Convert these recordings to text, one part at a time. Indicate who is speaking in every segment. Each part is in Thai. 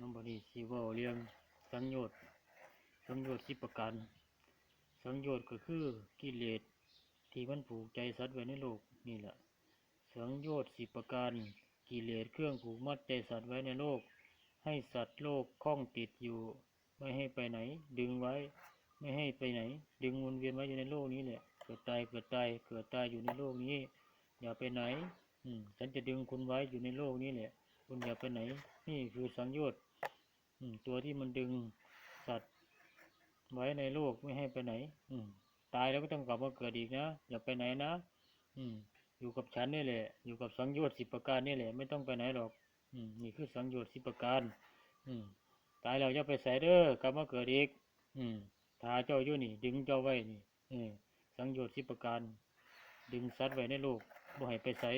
Speaker 1: น้องบอดีสีว่าเรียงสังโยชน์สังโยชน์สิบประการสังโยชน์ก็คือกิเลสที่มันผูกใจสัตว์ไว้ในโลกนี่แหละ สังโยชน์สิบประการกิเลสเครื่องผูกมัดใจสัตว์ไว้ในโลก ให้สัตว์โลกคล้องติดอยู่ ไม่ให้ไปไหน ดึงไว้ ไม่ให้ไปไหน ดึงวนเวียนไว้อยู่ในโลกนี้แหละเกิดตายเกิดตายเกิดตายอยู่ในโลกนี้ อย่าไปไหน อืมฉันจะดึงคุณไว้อยู่ในโลกนี้แหละคุณอย่าไปไหน นี่คือสังโยชน์ ตัวที่มันดึงสัตว์ไว้ในโลกไม่ให้ไปไหน อืตายแล้วก็ต้องกลับมาเกิดอีกนะอย่าไปไหนนะอืม อยู่กับฉันนี่แหละ อยู่กับสังโยชน์สิบประการนี่แหละ ไม่ต้องไปไหนหรอก อืมนี่คือสังโยชน์สิบประการ อืม ตายแล้วอย่าไปใส่เด้อกลับมาเกิดอีก อืมทาเจ้าอยู่นี่ ดึงเจ้าไว้นี่เออสังโยชน์สิบประการ ดึงสัตว์ไว้ในโลกบ่ให้ไปใส่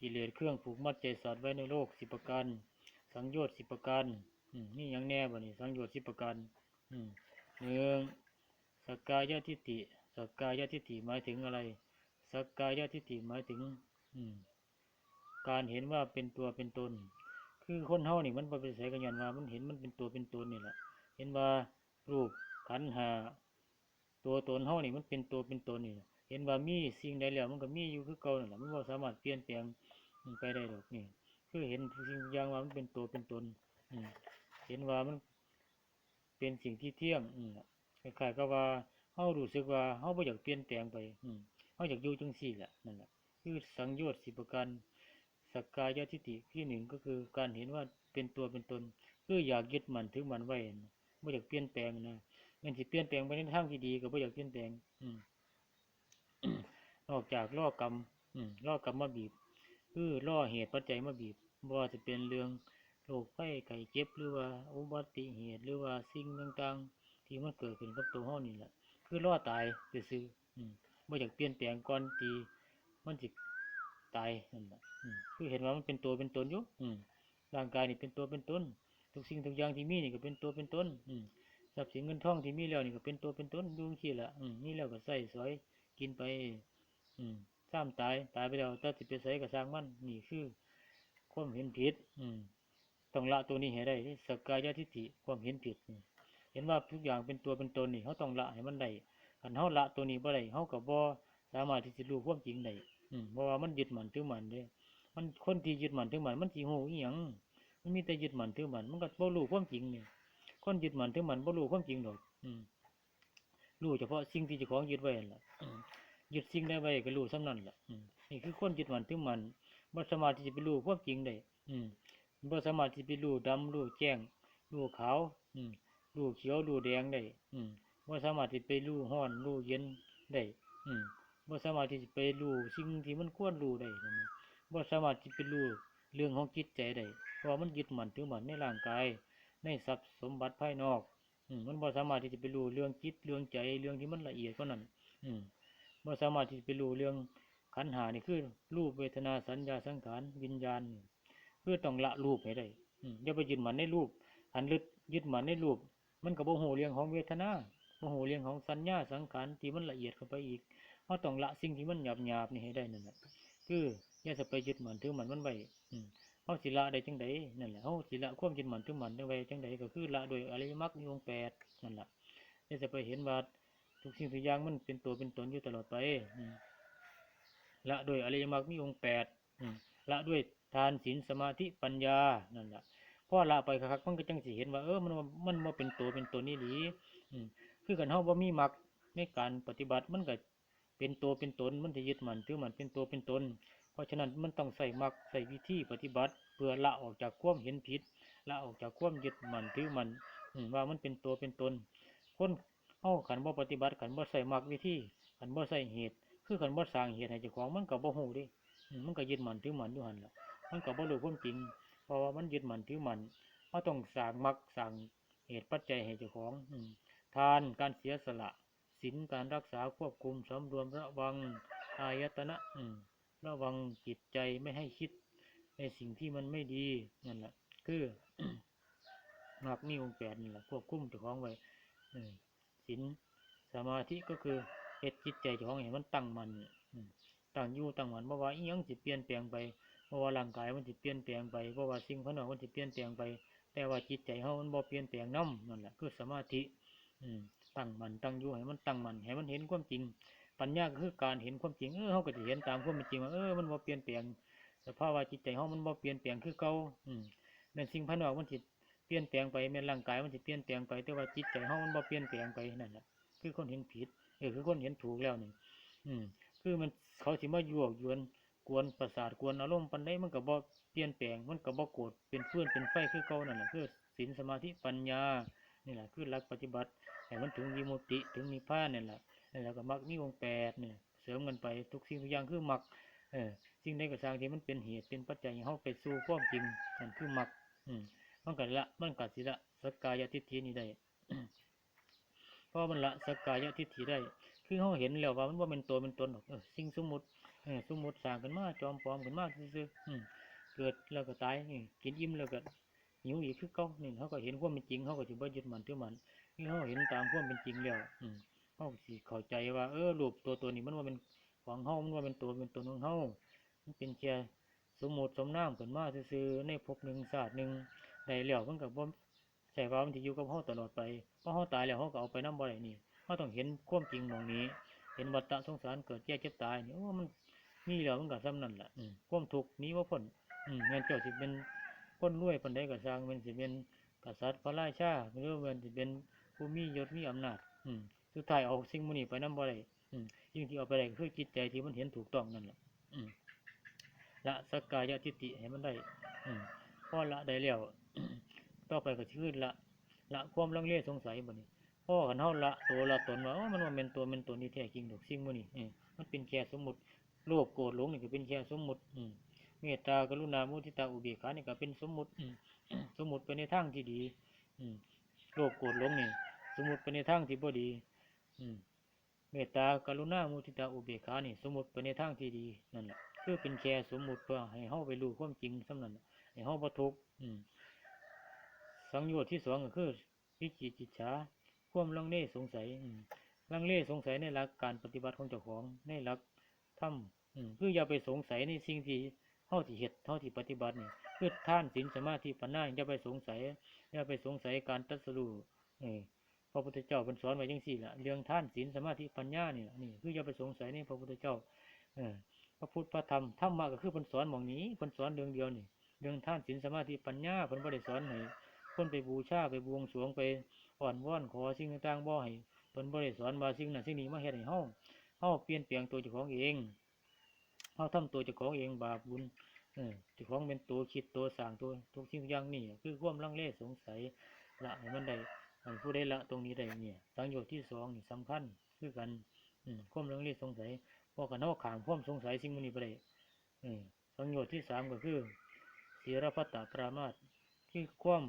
Speaker 1: กิเลสเครื่องผูกมัดใจสัตว์ไว้ในโลกสิบประการ สังโยชน์สิบประการนี่ยังแน่บ่นี่สังโยชน์สิบประการอืมหนึ่งสกายทิฏฐิสกายทิฏฐิหมายถึงอะไรสกายทิฏฐิหมายถึงอืการเห็นว่าเป็นตัวเป็นตน คือคนเฮานี่มันไปใส่กันยันว่ามันเห็นมันเป็นตัวเป็นตนนี่แหละเห็นว่ารูปขันหา ตัวตนเฮานี่มันเป็นตัวเป็นตนนี่เห็นว่ามีสิ่งใดแล้วมันก็มีอยู่คือเก่านั่นแหละมันบ่สามารถเปลี่ยนแปลงมันไปได้ดอกนี่ คือเห็นสิ่งอย่างว่ามันเป็นตัวเป็นตนเห็นว่ามันเป็นสิ่งที่เที่ยงคล้ายๆกับว่าเฮารู้สึกว่าเฮาบ่อยากเปลี่ยนแปลงไปอืเฮาอยากอยู่จังซี่แหละนั่นแหละคือสังโยชน์สิบประการสักกายทิฏฐิที่หนึ่งก็คือการเห็นว่าเป็นตัวเป็นตน คืออยากยึดมั่นถือมันไว้นะบ่อยากเปลี่ยนแปลงนะมันสิเปลี่ยนแปลงไปในทางที่ดีก็บ่อยากเปลี่ยนแปลง อืมนอกจากล่อกรรมอืมล่อกรรมมาบีบ คือล่อเหตุปัจจัยมาบีบ บ่ว่าจะเป็นเรื่องโรคไข้ไข้เจ็บหรือว่าอุบัติเหตุหรือว่าสิ่งต่างๆ ที่มันเกิดขึ้นกับตัวเฮานี่แหละคือล่อตายซื่อๆอืมบ่อยากเปลี่ยนแปลงก่อนที่มันสิตายนั่นแหละคือเห็นว่ามันเป็นตัวเป็นตนอยู่อืมร่างกายนี่เป็นตัวเป็นตนทุกสิ่งทุกอย่างที่มีนี่ก็เป็นตัวเป็นตนอืมทรัพย์สินเงินทองที่มีแล้วนี่ก็เป็นตัวเป็นตนอยู่ที่ละอืมนี่แล้วก็ใส่สอยกินไป อืมซ้ำตายตายไปแล้วถ้าสิไปใส่ก็สร้างมันนี่คือ ความเห็นผิด อืมต้องละตัวนี้ให้ได้สกายทิฏฐิความเห็นผิด เห็นว่าทุกอย่างเป็นตัวเป็นตนนี่เขาต้องละให้มันได้คันเขาละตัวนี้บ่ได้เขาก็บ่สามารถที่จะรู้ความจริงได้อืมเพราะว่ามันยึดมันถือมันเด้มันคนที่ยึดมันถือมันมันสิฮู้อีหยังมันมีแต่ยึดมันถือมันมันก็บ่รู้ความจริงนี่คนยึดมันถือมันบ่รู้ความจริงดอกอืมรู้เฉพาะสิ่งที่เจ้าของยึดไว้นั่นล่ะยึดสิ่งใดไว้ก็รู้ส่ำนั้นล่ะอืมนี่คือคนยึดมันถือมัน บ่สามารถที่จะไปรู้ความจริงได้อืมบ่สามารถที่ไปรู้ดำรู้แจ้งรู้ขาวอืมรู้เขียวรู้แดงได้อืมบ่สามารถที่ไปรู้ร้อนรู้เย็นได้อืมบ่สามารถที่จะไปรู้สิ่งที่มันควรรู้ได้นะบ่สามารถที่ไปรู้เรื่องของจิตใจได้เพราะมันยึดมั่นถือมั่นในร่างกาย ในทรัพย์สมบัติภายนอกอืมมันบ่สามารถที่จะไปรู้เรื่องจิตเรื่องใจเรื่องที่มันละเอียดกว่านั้นอืมบ่สามารถที่จะไปรู้เรื่อง ขันหานี่คือรูปเวทนาสัญญาสังขารวิญญาณนี่อต้องละรูปให้ได้อย่าไปยึดมันในรูปอันลึกยึดมันในรูป มันก็บ่ฮู้เรื่องของเวทนาบ่ฮู้เรื่องของสัญญาสังขารที่มันละเอียดเข้าไปอีกเฮาต้องละสิ่งที่มันหยาบๆนี่ให้ได้นั่นแหละคืออย่าจะไปยึดมันถือมันมันไว้อืมเฮาสิละได้จังไดนั่นแหละเฮาสิละความยึดมันถือมันได้ไว้จังไดก็คือละโดยอริยมรรคมีองแปดนั่นแหละนี่จะไปเห็นว่าทุกสิ่งทุกอย่างมันเป็นตัวเป็นตนอยู่ตลอดไปอื ละโดยอริยมรรคมีองค์แปดอืมละด้วยทานศีลสมาธิปัญญานั่นล่ะพอละไปคักๆมันก็จังสิเห็นว่าเออมันว่ามันมาเป็นตัวเป็นตนนี่หลีอืมคือกันเฮาบ่มีมรรคในการปฏิบัติมันก็เป็นตัวเป็นตนมันจะยึดมั่นถือมั่นเป็นตัวเป็นตน เพราะฉะนั้นมันต้องใส่มักใส่วิธีปฏิบัติ เพื่อละออกจากความเห็นผิดละออกจากความยึดมั่นถือมันอืมว่ามันเป็นตัวเป็นตนคนเฮาขันบ่ปฏิบัติขันบ่ใส่มักวิธีขันบ่ใส่เหตุ คือขันบ่สร้างเหตุให้เจ้าของมันก็บ่ฮู้ดิมันก็ยึดมั่นถือมันอยู่หั่นล่ะมันก็บ่รู้ความจริง เพราะว่ามันยึดมั่นถือมันเฮาต้องสร้างมักสร้างเหตุปัจจัยให้เจ้าของอืมทานการเสียสละศีลการรักษาควบคุมสำรวมระวังอายตนะอืมระวังจิตใจไม่ให้คิด ในสิ่งที่มันไม่ดีนั่นแหละคือมรรคมีองแปดนี่แหละควบคุมเจ้าของไว้ศีลสมาธิก็คือ เฮ็ดจิตใจเจ้าของให้มันตั้งมันตั้งอยู่ตั้งมันบ่ว่าอีหยังสิเปลี่ยนแปลงไปเพราะว่าร่างกายมันสิเปลี่ยนแปลงไปเพราะว่าสิ่งภายนอกมันสิเปลี่ยนแปลงไป แต่ว่าจิตใจเฮามันบ่เปลี่ยนแปลงนํนั่นแหละคือสมาธิอืมตั้งมันตั้งอยู่ให้มันตั้งมันให้มันเห็นความจริง ปัญญาก็คือการเห็นความจริงเออเฮาก็สิเห็นตามความเป็นจริงว่าเออมันบ่เปลี่ยนแปลงสภาวะจิตใจเฮามันบ่เปลี่ยนแปลงคือเก่าอืมแม่นสิ่งภายนอกมันสิเปลี่ยนแปลงไปแม่นร่างกายมันสิเปลี่ยนแปลงไป แต่ว่าจิตใจเฮามันบ่เปลี่ยนแปลงไปนั่นแหละคือคนเห็นผิด ออคือคนเห็นถูกแล้วนี่อืม คือมันเขาสิมายั่วยวนกวนประสาทกวนอารมณ์ปานใดมันก็บ่เปลี่ยนแปลงมันก็บ่โกรธเป็นฟืนเป็นไฟคือเก่านั่นแหละคือศีลสมาธิปัญญานี่แหละคือหลักปฏิบัติให้มันถึงวิมุติถึงนิพพานนี่ยแหละแล้วก็มักมีองแปดเนี่ยเสริมกันไปทุกสิ่งทุกอย่างคือมักเออสิ่งใดก็สร้างที่มันเป็นเหตุเป็นปัจจัยให้เฮาไปสู่ความจริงนั่นคือมักอืมมันก็ละมันก็สิละสกกายทิฏฐินี่ได้ เพราะมันละสกายทิฏฐิได้ คือเฮาเห็นแล้วว่ามันบ่าเป็นตัวเป็นตนหรอกเออสิ่งสมมุติเออสมมุติสร้างขึ้นมาจอมปลอมขึ้นมาซื่อๆอืมเกิดแล้วก็ตายกินอิ่มแล้วก็หิวอีกคือเก่านี่เขาก็เห็นความเป็นจริงเขาก็สิบ่ยึดมั่นถือมั่นคือเขาเห็นตามความเป็นจริงแล้วอืมเขาสิเข้าใจว่า เออรูปตัวตัวนี้มันว่าเป็นของเฮามันว่าเป็นตัวเป็นตนของเฮามันเป็นแค่สมมุติสมนามขึ้นมาซื่อในภพหนึ่งศาสตร์หนึ่งได้แล้วมันก็บ่ ใช่ว่ามันจะอยู่กับเฮาตลอดไปเพราะเฮาตายแล้วเฮาก็เอาไปนำบ่ได้นี่เฮาต้องเห็นความจริงตรงนี้ เห็นวัฏฏะสงสารเกิดแก่เจ็บตายนี่โอ้มันมีแล้วมันก็ซ้ำนั่นล่ะอืมความทุกข์นี้ว่าพ้นอืมแม่นเจ้าสิเป็นคนรวยปานใดก็สร้างแมันสิเป็นกษัตริย์พระราชาหรือว่ามันสิเป็นผู้มียศมีอำนาจอืมสุดท้ายเอาสิ่งมูนี้ไปนำบ่ได้อืมสิ่งที่เอาไปได้คือจิตใจที่มันเห็นถูกต้องนั่นแหละอืมละสกกายทิฏฐิให้มันได้อืมพอละได้แล้ว ต่อไปก็คือละละความลังเลสงสัยบ่นี้พ่อกันเฮาละตัวละตนว่ามันว่าเป็นตัวเป็นตนที่แท้จริงดอกสิ่งมูนี้เออมันเป็นแค่สมมุติโลภโกรธหลงนี่ก็เป็นแค่สมมุติอืมเมตตากรุณามุทิตาอุเบกขานี่ก็เป็นสมมุติอืสมมุติไปในทางที่ดีอืโลภโกรธหลงนี่สมมุติไปในทางที่บ่ดีอืมเมตตากรุณามุทิตาอุเบกขานี่สมมุติไปในทางที่ดีนั่นแหละคือเป็นแค่สมมุติเพื่อให้เฮาไปรู้ความจริงสำนั้นให้เฮาบ่ทุกข์อืม สังโยชน์ที่สองก็คือวิจิกิจฉาควมลังเลสงสัยลังเลสงสัยในหลักการปฏิบัติของเจ้าของในหลักธรรมคืออย่าไปสงสัยในสิ่งที่เฮาที่เฮ็ดเฮาที่ปฏิบัตินี่คือท่านศีลสมาธิปัญญาอย่าไปสงสัยอย่าไปสงสัยการตรัสรู้เอพระพุทธเจ้าเป็นสอนไว้จังสี่ละเรื่องท่านศีลสมาธิปัญญาเนี่ล่ะนี่คืออย่าไปสงสัยในพระพุทธเจ้าอพระพุทธพระธรรมธรรมะก็คือเป็นสอนหมองนี้เป็นสอนเรื่องเดียวนี่เรื่องท่านศีลสมาธิปัญญาเป็นบ่ได้สอนให้ คนไปบูชาไปบวงสรวงไปอ่อนว่อนขอสิ่งต่างๆบ่ให้เพิ่นบ่ได้สอนว่าสิ่งนั้นสิ่งนี้มาเฮ็ดให้เฮาเฮาเปลี่ยนแปลงตัวเจ้าของเองเฮาทำตัวเจ้าของเองบาปบุญเออเจ้าของเป็นตัวคิดตัวสร้างตัวทุกสิ่งอย่างนี่คือความลังเลสงสัยละให้มันได้อันผู้ได้ละตรงนี้ได้เนี่ยสังโยชน์ที่สองนี่สำคัญคือกันอืมความลังเลสงสัยพอกันเฮาขามความสงสัยสิ่งมันนี้ไปได้อืมสังโยชน์ที่สามก็คือเสีรพัตตปรามาสคือความ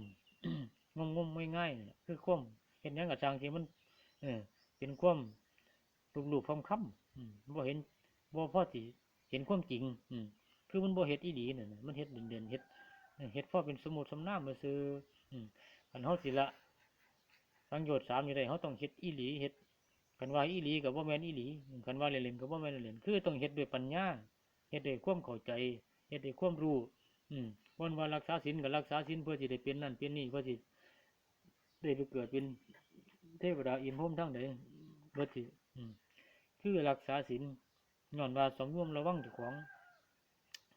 Speaker 1: งมงมๆง่ายๆคือความเห็นยังกับจางที่มัน เออ เป็นความลูกลูกคำคำๆอืมบ่เห็นบ่พ่อสิเห็นความจริง อืมคือมันบ่เฮ็ดอีหลีนั่นน่ะมันเฮ็ดเด่นเฮ็ดเออเฮ็ดพ่อเป็นสมมุติสำนามมาซื่ออืมคันเฮาสิละสังโยชน์สามนี่ได้เขาต้องเฮ็ดอีหลีเฮ็ดกันว่าอีหลีกับว่าแมนอีหลีกันว่าเล่นๆกับว่าแมนเล่นคือต้องเฮ็ดด้วยปัญญาเฮ็ดด้วยความเข้าใจเฮ็ดด้วยความรู้ อืม วันว่ารักษาศีลกับรักษาศีลเพื่อสิได้เป็นนั่นเป็นนี่เพื่อสิได้ไปเกิดเป็นเทวดาอินพรหมทั้งใดเพื่อสิอืมคือรักษาศีลย้อนว่าสมรวมระวังเจ้าของ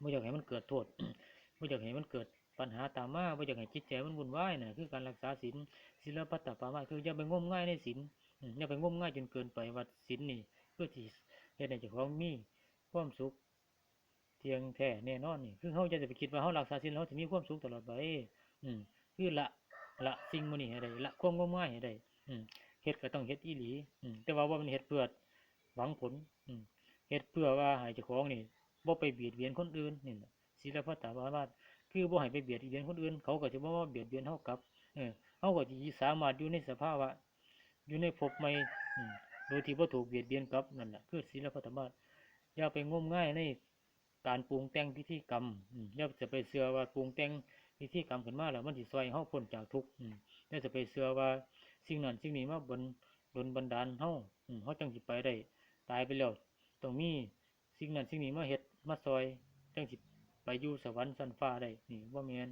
Speaker 1: บ่อยากให้มันเกิดโทษบ่อยากให้มันเกิดปัญหาตามมาบ่อยากให้จิตใจมันวุ่นวายน่ะคือการรักษาศีลศิลปัตตปามาคืออย่าไปงมง่ายในศีลอย่าไปงมง่ายจนเกินไปว่าศีลนี่เพื่อที่เฮ็ดให้เจ้าของมีความสุข เที่ยงแท้แน่นอนนี่คือเขาจะไปคิดว่าเขารักษาศีลเขาจะมีความสุขตลอดไปอืมคือละละสิ่งมันนี่ให้ได้ละความงมง่ายให้ได้อืมเฮ็ดก็ต้องเฮ็ดอีหลีอืมแต่ว่าว่ามันเฮ็ดเพื่อหวังผลอืมเฮ็ดเพื่อว่าให้เจ้าของนี่บ่ไปเบียดเบียนคนอื่นนี่ศีลปัตตปรามาคือบ่ให้ไปเบียดเบียนคนอื่น เขาก็จะบ่มาเบียดเบียนเฮากับเออเขาก็จะสามารถอยู่ในสภาวะอยู่ในภพใหม่อืมโดยที่บ่ถูกเบียดเบียนกับนั่นแหละคือศีลพัตมาสอย่าไปงมง่ายใน การปรุงแต่งพิธีกรรมอืมอย่าจะไปเชื่อว่าปรุงแต่งพิธีกรรมขึ้นมาแล้วมันสิซอยห้เฮาพ้นจากทุกข์อืมอย่าจะไปเชื่อว่าสิ่งนั้นสิ่งนี้มาบนดลบันดาลเฮาอืมเฮาจังสิไปได้ ตายไปแล้วต้องมีสิ่งนั้นสิ่งนี้มาเฮ็ดมาซอยจังสิไปอยู่สวรรค์สันฟ้าได้นี่บ่แม่น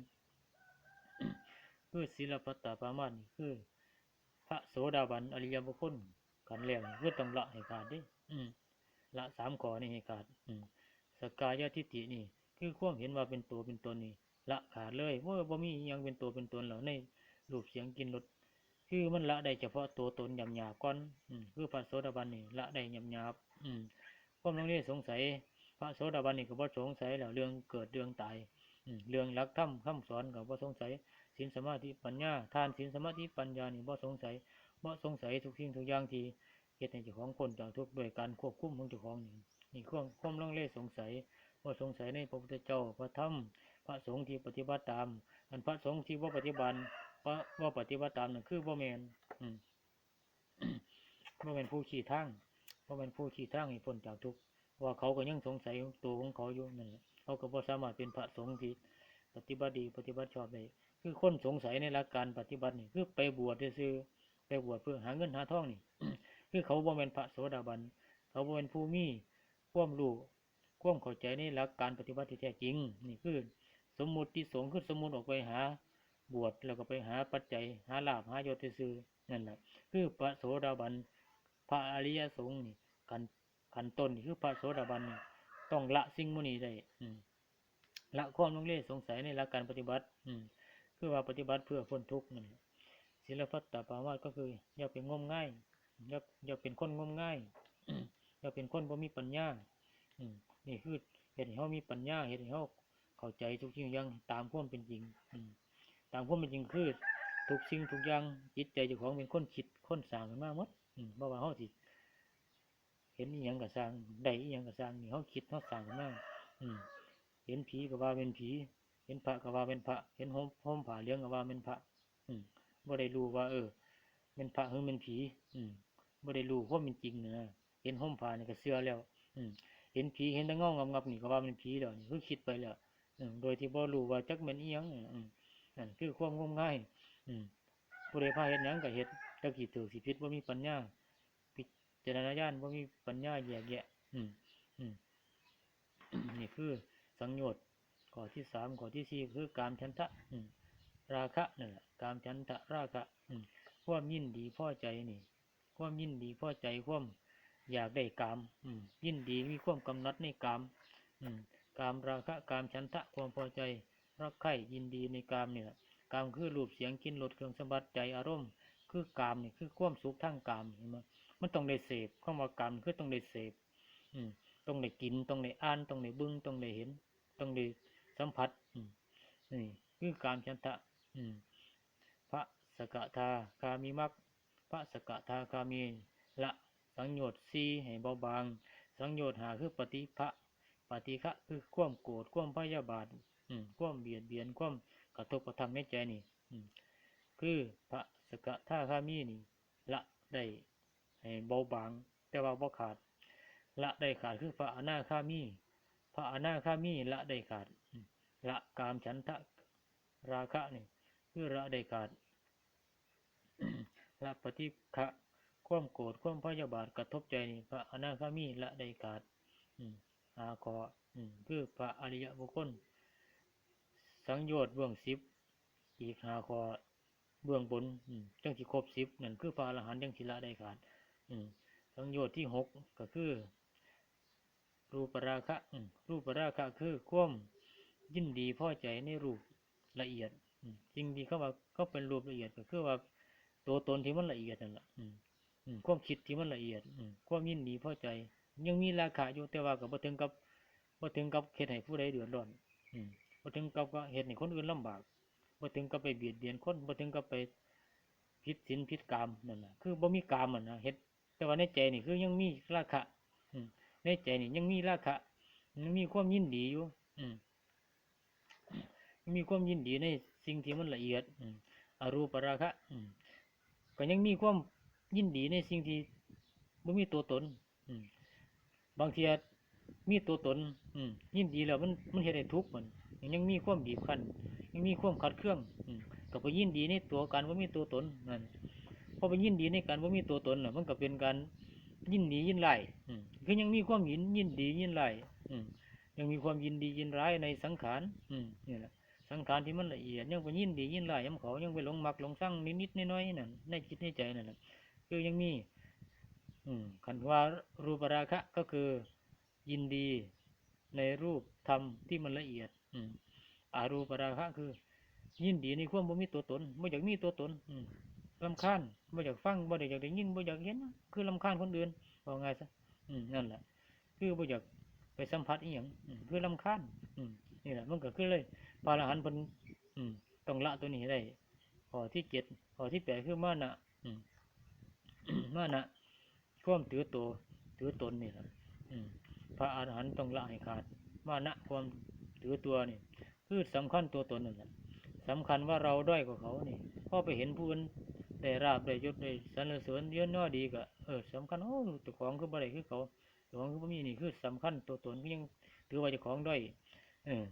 Speaker 1: คือศีลพัตตปรามานี่คือ พระโสดาบันอริยบุคคลกันแล้วนี่อต้องละให้ขาดด้ละสามข้อนี่ให้ขาด อืม กายทิฏฐินี่ คือความเห็นว่าเป็นตัวเป็นตนนี่ละขาดเลยว่าบ่มียังเป็นตัวเป็นตนแล้วในรูปเสียงกินรสคือมันละได้เฉพาะตัวตนหยาบหยาบก่อนอืมคือพระโสดาบันนี่ละได้หยาบหยาบอืมความลังเลสงสัย พระโสดาบันนี่ก็บ่สงสัยแล้วเรื่องเกิดเรื่องตายอืมเรื่องหลักธรรมคำสอนก็บ่สงสัยศีลสมาธิปัญญาทานศีลสมาธิปัญญานี่บ่สงสัยบ่สงสัยทุกสิ่งทุกอย่างที่เฮ็ดให้เจ้าของพ้นจากทุกข์ด้วยการควบคุมของเจ้าของนี่ นี่ความความลังเลสงสัยบ่าสงสัยในพระพุทธเจ้าพระธรรม พระสงฆ์ที่ปฏิบัติตาม อันพระสงฆ์ที่บ่าปฏิบัติบ่บ่ปฏิบัติตามนั่นคือบ่แมนอืมบ่แมนผู้ชี้ทางบ่แมนผู้ชี้ทางให้พ้นจากทุกข์ว่าเขาก็ยังสงสัยตัวของเขาอยู่นั่นเขาก็บ่สามารถเป็นพระสงฆ์ที่ปฏิบัติดีปฏิบัติชอบได้คือคนสงสัยในหลักการปฏิบัตินี่คือไปบวชซื่อไปบวชเพื่อหาเงินหาทองนี่ คือเขาบ่แม่นพระโสดาบัน เขาบ่เป็นผู้มี ความรู้ความเข้าใจในหลักการปฏิบัติที่แท้จริง นี่คือสมมุติที่สงฆ์คือสมมุติออกไปหา บวชแล้วก็ไปหาปัจจัย หาลาภหายศซื่อนั่นแหละคือพระโสดาบันพระอริยสงฆ์นี่กันขันต้นนี่คือพระโสดาบันต้องละสิ่งมุนีได้อืละความลงเลสงสัยในหลักการปฏิบัติ อืมคือว่าปฏิบัติเพื่อพ้นทุกข์นั่นศีลพัตตปามาสก็คือ อย่าเป็นงมง่ายอย่าอย่าเป็นคนงมง่าย อืมอย่าเป็นคนบ่มีปัญญาอืมนี่คือเห็นให้เขามีปัญญาเห็นให้เขาเข้าใจทุกสิ่งอย่างตามความเป็นจริงอืมตามความเป็นจริงคือทุกสิ่งทุกอย่างจิตใจเจ้าของเป็นคนคิดคนสร้างขึ้นมาหมดอืมบ่ว่าเขาสิเห็นอีหยังก็สร้างได้อีหยังก็สร้างนี่เขาคิดเขาสร้างขึ้นมาอืมเห็นผีก็ว่าเป็นผี เห็นพระก็ว่าเป็นพระ เห็นห่มห่มผ้าเหลืองก็ว่าเป็นพระ อืมบ่ได้รู้ว่า เออเป็นพระหรือเป็นผี อืมบ่ได้รู้ความเป็นจริงนะ เห็นห่มผ้านี่ก็เชื่อแล้ว อืมเห็นผีเห็นแตะงองงับๆนี่ก็ว่าเป็นผีแล้วนี่คือคิดไปแล้วอืมโดยที่บ่รู้ว่าจักแม่นอีหยังอืมนั่นคือความงมงายอืมผู้ใดพาเฮ็ดหยังก็เฮ็ดจักสิถูกสิผิดบ่ามีปัญญาเจรณญาณว่ามีปัญญาแยกแยะอืมอืมนี่คือสังโยชน์ข้อที่สามข้อที่สี่คือการชันทะอืมราคะนั่นแหละการชันทะราคะอืมความยินดีพอใจนี่ ความยินดีพอใจความ อยากได้กามอืมยินดีมีความกำหนัดในกามอืมกามราคะกามชันทะความพอใจ รักใคร่ยินดีในกามเนี่ยกามคือรูปเสียงกินรสเครื่องสมผัสใจอารมณ์ คือกามนี่คือความสุขทางกามเห็นไหมมันต้องได้เสพข้ามากรรมคือต้องได้เสพต้องได้กินต้องได้อ่านต้องได้บึ้งต้องได้เห็น ต้องได้สัมผัสนี่คือการชันทะพระสกทาคามีมักพระสกทาคามีละ สังโยชน์สีให้เบาบาง สังโยชน์หาคือปฏิภะปฏิฆะคือความโกรธความพยาบาทความเบียดเบียนความกระทบกระทำในใจนี่คือพระสกทาคามีนี่ ละได้ให้เบาบาง แต่ว่าบ่ขาด ละได้ขาดคือพระอนาคามีพระอนาคามีละได้ขาดละกามฉันทะราคะนี่คือละได้ขาดละปฏิฆะ ความโกรธความพยาบาทกระทบใจนี่พระอนาคามีละได้ขาดอืมอาคออืมคือพระอริยบุคคล สังโยชน์เบื้องสิบอีกหาคอเบื้องบนจังสิครบสิบนั่นคือพระอรหันต์จังสิละได้ขาดอืมสังโยชน์ที่หกก็คือ รูปราคะรูปราคะคือความยินดีพอใจในรูปละเอียดจริงดีเข้ามาก็เป็นรูปละเอียดก็คือว่าตัวตนที่มันละเอียดนั่นแหละอืม ความคิดที่มันละเอียดความยินดีพอใจ ยังมีราคะอยู่แต่ว่าก็บ่ถึงกับบ่ถึงกับเฮ็ดให้ผู้ใดเดือดร้อนอืมบ่ถึงกับก็เฮ็ดให้คนอื่นลำบากบ่ถึงกับไปเบียดเบียนคนบ่ถึงกับไปผิดศีลผิดกรรมนั่นน่ะคือบ่มีกรรมมันนะเฮ็ดแต่ว่าในใจนี่คือยังมีราคะในใจนี่ยังมีราคะยังมีความยินดีอยู่ อืมีความยินดีในสิ่งที่มันละเอียดอืมอรูปราคะอืมก็ยังมีความ ยินดีในสิ่งที่บ่มีตัวตน อืม บางทีมีตัวตน อืม ยินดีแล้วมันมันเฮ็ดให้ทุกข์มันยังมีความบีบคั้นยังมีความขัดเครื่อง อืมก็ไปยินดีในตัวการว่ามีตัวตนนั่นพอไปยินดีในการว่ามีตัวตนน่ะ มันก็เป็นการยินดียินไล่อืมคือยังมีความยินยินดียินไล่อืมยังมีความยินดียินร้ายในสังขารอืมนี่แหละสังขารที่มันละเอียดยังไปยินดียินร้ายยำเขายังไปหลงมักหลงสั่งนิดๆน้อยๆนั่นในจิตในใจนั่นแหละ คือยังมีอืมคันว่ารูปราคะก็คือยินดีในรูปธรรมที่มันละเอียดออารูปราคะคือ ยินดีในความบ่มีตัวตนบ่อยากมีตัวตนลำคาญบ่อยากฟังบ่ได้อยากได้ยินบ่อยากเห็นคือลำคาญคนอื่นว่าไงซะนั่นแหละ คือบ่อยากไปสัมผัสอีหยังอืมคือลำคาญนี่แหละมันก็คือเลยพระอรหันเพิ่นต้องละตัวนี้ได้ข้อที่เจ็ดข้อที่แปดคือมานะอื มมานะความถือตัวถือตนนี่แหละพระอรหันต์ต้องละให้ขาดมานะความถือตัวนี่ คือสำคัญตัวตนนั่นแหละสำคัญว่าเราด้อยกว่าเขานี่พอไปเห็นผู้อื่นได้ราบได้ยศได้สรรเสริญเยอะน้อดีก็เออสำคัญโอ้เจ้าของคือบ่ได้คือเขาจ้าของคือบ่มีนี่คือสำคัญตัวตนก็ยังถือว่าเจ้าของด้อยเออ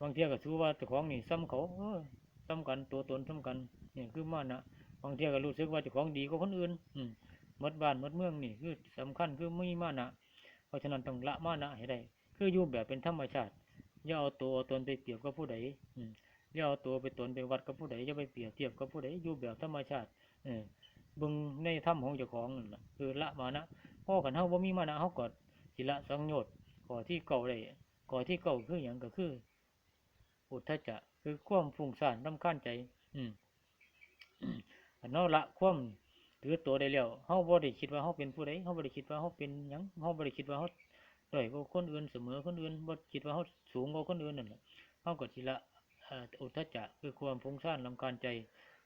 Speaker 1: บางเทียก็ถือว่าเจ้าของนี่ซ้ำเขาเออซ้ำกันตัวตนซ้ำกันนี่คือมานะ บางเทียก็รู้สึกว่าเจ้าของดีกว่าคนอื่น อืมมดบ้านมดเมืองนี่คือสำคัญคือไม่มีมานะเพราะฉะนั้นต้องละมานะให้ได้ คืออยู่แบบเป็นธรรมชาติอย่าเอาตัวเอาตนไปเปรียบกับผู้ใดอืมอย่าเอาตัวไปตนไปวัดกับผู้ใดอย่าไปเปรียบเทียบกับผู้ใดอยู่แบบธรรมชาติ เออบึงในธรรมของเจ้าของนั่นล่ะคือละมานะพ่อกันเฮาบ่มีมานะเฮาก็สิละสังโยชน์ข้อที่เก่าได้ข้อที่เก่าคือหยังก็คือ อุทธัจจะคือความฟุ้งซ่านรำคาญใจ อืม อันเฮาละความถือตัวได้แล้วเฮาบ่ได้คิดว่าเฮาเป็นผู้ใดเฮาบ่ได้คิดว่าเฮาเป็นหยังเฮาบ่ได้คิดว่าเฮาด้อยกว่าคนอื่นเสมอคนอื่นบ่คิดว่าเขาสูงกว่าคนอื่นนั่นแหละเขาก็สิละอุทธจจะคือความฟุ้งซ่านลำคาญใจ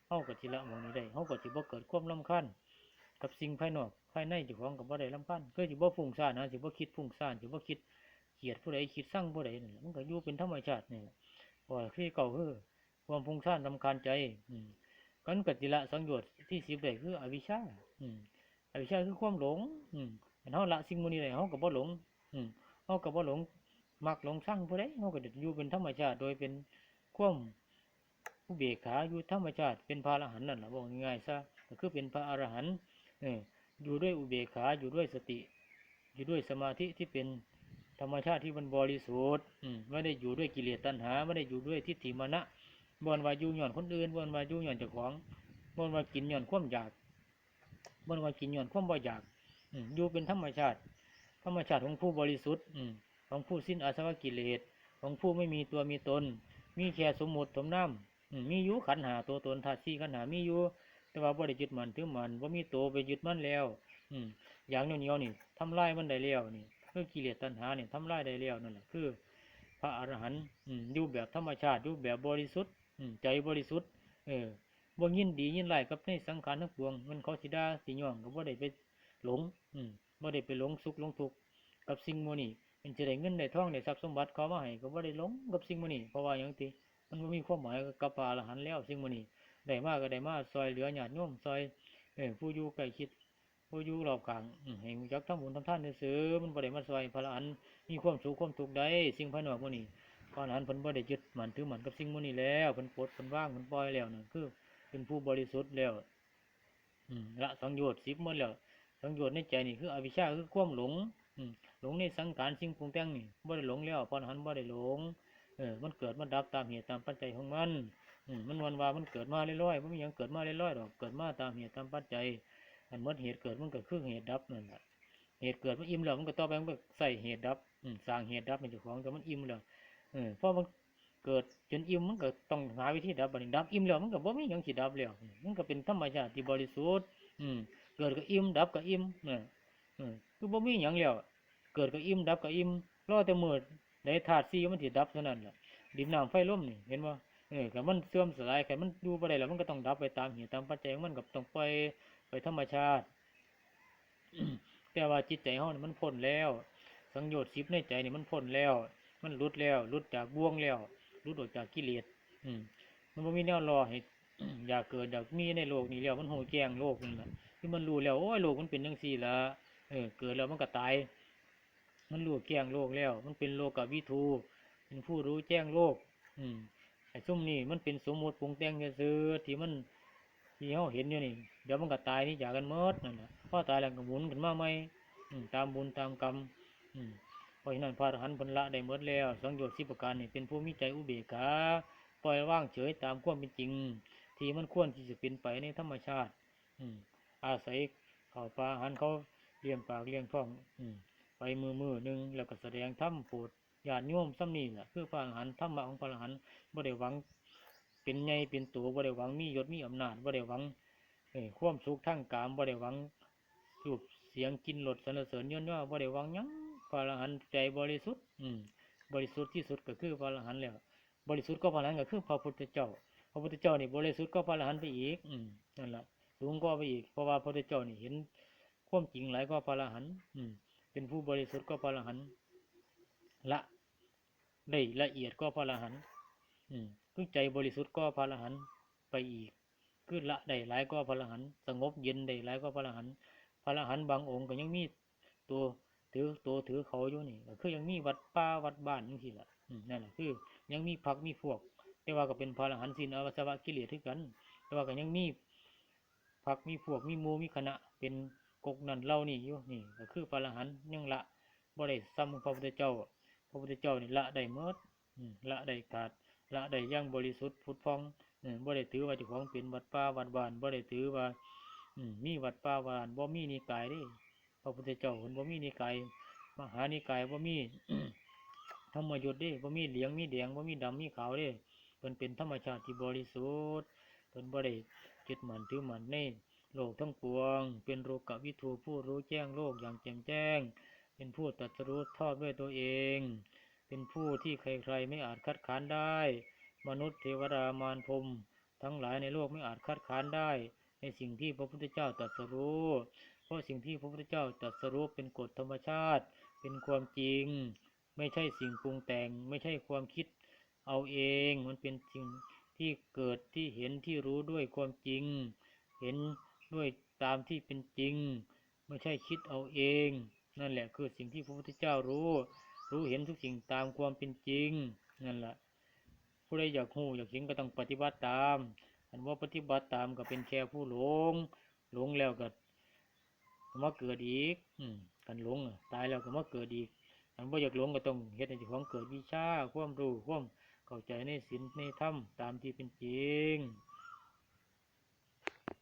Speaker 1: เขาก็สิละหมองนี้ได้เขาก็สิบ่เกิดความลำคาญกับสิ่งภายนอกภายในเจ้าของก็บ่ได้ลำคาญคือสิบ่ฟุ้งซ่านนะสิบ่คิดฟุ้งซ่านสิบ่คิดเกลียดผู้ใดคิดสั่งผู้ใดนั่นมันก็อยู่เป็นธรรมชาตินี่ว่าที่เก่าคือความฟุ้งซ่านลำคาญใจอืม กันกติละสังโยชน์ที่สิบได้คืออวิชชาอืมอวิชชาคือความหลง อืมเฮาละสิ่งมื้นี้ได้เฮาก็บ่หลง อืมเขาก็บ่หลงมักหลงสั่งผู้ใดเขาก็อยู่เป็นธรรมชาติโดยเป็นความผู้เบกขาอยู่ธรรมชาติเป็นพระอรหันต์นั่นแหละบอกง่ายๆซะก็คือเป็นพระอรหันต์อยู่ด้วยอุเบกขาอยู่ด้วยสติ อยู่ด้วยสมาธิที่เป็นธรรมชาติที่มันบริสุทธิ์ไม่ได้อยู่ด้วยกิเลสตัณหา ไม่ได้อยู่ด้วยทิฏฐิมานะ บนว่าอยู่หย่อนคนอื่นบนว่าอยู่หย่อนเจ้าของบนว่ากินหย่อนความอยากบนว่ากินหย่อนความบ่อยากอยู่เป็นธรรมชาติ ธรรมชาติของผู้บริสุทธิ์อืของผู้สิ้นอาสวะกิเลสของผู้ไม่มีตัวมีตน มีแค่สมมุติสมน้ำมีอยู่ขันหาตัวตนธาตุสี่ขันหามีอยู่แต่ว่าบ่ได้ยึดมันถือมันว่ามีตัวไปยึดมันแล้ว อืมอย่างเนียวๆนี่ทำลายมันได้แล้วนี่คือกิเลสตัณหานี่ทำลายได้แล้วนั่นแหละคือ พระอรหันต์อยู่แบบธรรมชาติอยู่แบบบริสุทธิ์ ใจบริสุทธิ์ เออบ่ยินดียินไล่กับในสังขารทั้งปวง มันเขาสิดาสิย่องก็บ่ได้ไปหลง อืมบ่ได้ไปหลงสุขหลงทุกข์กับสิ่งโมนี้เป็นจะได้เงินได้ทองได้ทรัพย์สมบัติเขามาให้ก็บ่ได้หลงกับสิ่งโมนี้เพราะว่าอย่างที่มันบ่มีความหมายกับพระอรหันต์แล้วสิ่งโมนี้ได้มาก็ได้มาซอยเหลือญาติโยมซอยเออผู้อยู่ใกล้ชิดผู้อยู่รอบข้างอืมให้รู้จักทำบุญทำทานซื่อมันบ่ได้มาซอยพระอรหันต์มีความสุขความทุกข์ใดสิ่งภายนอกโมนี้ พอรหันเพิ่นบ่ได้ยึดมันถือมันกับสิ่งโมนี้แล้วเพิ่นปลดเพิ่นว่างเพิ่นปล่อยแล้วนั่นคือเป็นผู้บริสุทธิ์แล้วอืมละสังโยชน์สิบหมดแล้วสังโยชน์ในใจนี่คืออวิชชาคือความหลงอืมหลงในสังขารสิ่งปรุงแต่งนี่บ่ได้หลงแล้วพอหันบ่ได้หลงเออมันเกิดมันดับตามเหตุตามปัจจัยของมันอืมมันวันว่ามันเกิดมาเรื่อยๆมันมีหยังเกิดมาเรื่อยๆดอกเกิดมาตามเหตุตามปัจจัยอันหมดเหตุเกิดมันก็คือเหตุดับนั่นแหละเหตุเกิดมันอิ่มแล้วมันก็ต่อไปมันก็ใส่เหตุดับอืมสร้างเหตุดับในเจ้าของแต่มันอิ่มแล้ว เออพอมันเกิดจนอิ่มมันก็ต้องหาวิธีดับบัดนี้ดับอิ่มแล้วมันก็บ่มีหยังสิดับแล้วมันก็เป็นธรรมชาติที่บริสุทธิ์อืมเกิดก็อิ่มดับก็อิ่มเนี่ยเออคือบ่มีหยังแล้วเกิดก็อิ่มดับก็อิ่มรอแต่มื้อใดธาตุสี่มันสิดับเท่านั้นล่ะดินน้ำไฟลมนี่เห็นบ่เออคันมันเสื่อมสลายคันมันอยู่บ่ได้แล้วมันก็ต้องดับไปตามเหตุตามปัจจัยของมันก็ต้องไปไปธรรมชาติแต่ว่าจิตใจเฮานี่มันพ้นแล้ว สังโยชน์สิบในใจนี่มันพ้นแล้ว มันหลุดแล้วหลุดจากบ่วงแล้วหลุดออกจากกิเลสอืม มันบ่มีแนวรอให้อยากเกิดอยากมีในโลกนี้แล้วมันโหแจ้งโลกนี่ล่ะที่มันรู้แล้วโอ้ยโลกมันเป็นจังซี่ละเออ เกิดแล้วมันก็ตาย มันรู้แจ้งโลกแล้ว มันเป็นโลกกับวิทูเป็นผู้รู้แจ้งโลก อืมไอ้ซุ่มนี่มันเป็นสมมุติปรุงแต่งซื่อที่มันที่เฮาเห็นอยู่นี่ เดี๋ยวมันก็ตายนี่จากกันหมดนั่นน่ะพอตายแล้วก็หมุนขึ้นมาใหม่อืมตามบุญตามกรรม อืม เพราะฉะนั้นพระอรหันต์เพันละได้หมดแล้ว สังโยชน์สิบประการนี่เป็นผู้มีใจอุเบกขาปล่อยว่างเฉยตามความเป็นจริง ที่มันควรที่จะเป็นไปในธรรมชาติ อืมอาศัยเขาปลาอาหันเขาเลี้ยงปากเลี้ยงท้อง อืมไปมือมือหนึ่งแล้วก็แสดงธรรมโปรดญาติโยมซ้ำนี่แหละคือพระอรหันต์ธรรมะของพระอรหันต์บ่ได้หวัง เป็นใหญ่เป็นตัวบ่ได้หวังมียศมีอำนาจบ่ได้หวังเอ้ยความสุขทางกามบ่ได้หวังรูปเสียงกินรสสรรเสริญยนต์ว่าบ่ได้หวังยัง ระอรหันต์ใจบริสุทธิ์อืมบริสุทธิ์ที่สุดก็คือพระอรหันต์แล้ว บริสุทธิ์ก็พระอรหันต์ก็คือพระพุทธเจ้า พระพุทธเจ้านี่บริสุทธิ์ก็พระอรหันต์ไปอีก อืมนั่นแหละสูงก็ไปอีก เพราะว่าพระพุทธเจ้านี่เห็นความจริงหลายก็พระอรหันต์อืมเป็นผู้บริสุทธิ์ก็พระอรหันต์ละได้ละเอียดก็พระอรหันต์อืมคือใจบริสุทธิ์ก็พระอรหันต์ไปอีกคือละได้หลายก็พระอรหันต์สงบเย็นได้หลายก็พระอรหันต์พระอรหันต์บางองค์ก็ยังมีตัว ถือตัวถือเขาอยู่นี่คือยังมีวัดป่าวัดบ้านนี่สิละนั่นแหละคือ ยังมีพักมีพวก แต่ว่าก็เป็นพระอรหันต์สินอวสวะกิเลสที่กัน แต่ว่าก็ยังมีพักมีพวกมีมูมีคณะ เป็นกกนั่นเล่านี่อยู่นี่ก็คือพระอรหันต์ยังละบ่ได้ซ้ำพระพุทธเจ้า พระพุทธเจ้านี่ละได้เมดอืมละได้ขาดละได้ยังบริสุทธิ์พุทธพองบ่ได้ถือว่าเจ้าของเป็นวัดป่าวัดบ้านบ่ได้ถือว่ามีวัดป่าวัดบ้านบ่มีนิกายเด้ พระพุทธเจ้าเพิ่นบ่มีนิกายมหานิกายบ่มีธรรมยุทธ์ด้บ่มีเหลืองมีแดงบ่มีดำมีขาวด้เพิ่นเป็นธรรมชาติที่บริสุทธิ์เพิ่นบ่ได้ยึดมั่นถือมั่นในโลกทั้งปวง เป็นโลกวิทูผู้รู้แจ้งโลกอย่างแจ่มแจ้ง เป็นผู้ตรัสรู้ทอดด้วยตัวเอง เป็นผู้ที่ใครๆไม่อาจคัดค้านได้ มนุษย์เทวดามารพรมทั้งหลายในโลกไม่อาจคัดค้านได้ ในสิ่งที่พระพุทธเจ้าตรัสรู้ เพราะสิ่งที่พระพุทธเจ้าตรัสรู้เป็นกฎธรรมชาติ เป็นความจริง ไม่ใช่สิ่งปรุงแต่ง ไม่ใช่ความคิดเอาเอง มันเป็นสิ่งที่เกิดที่เห็นที่รู้ด้วยความจริง เห็นด้วยตามที่เป็นจริง ไม่ใช่คิดเอาเอง นั่นแหละคือสิ่งที่พระพุทธเจ้ารู้ รู้เห็นทุกสิ่งตามความเป็นจริง นั่นแหละผู้ใดอยากหูอยากเห็นก็ต้องปฏิบัติตาม อันว่าปฏิบัติตามก็เป็นแค่ผู้หลง หลงแล้วก็ ก็มาเกิดอีก อืมกันหลงอะตายแล้วก็มาเกิดอีกอันว่าอยากหลงก็ต้องเฮ็ดให้เจ้าของเกิดวิชาความรู้ความเข้าใจในศีลในธรรมตามที่เป็นจริง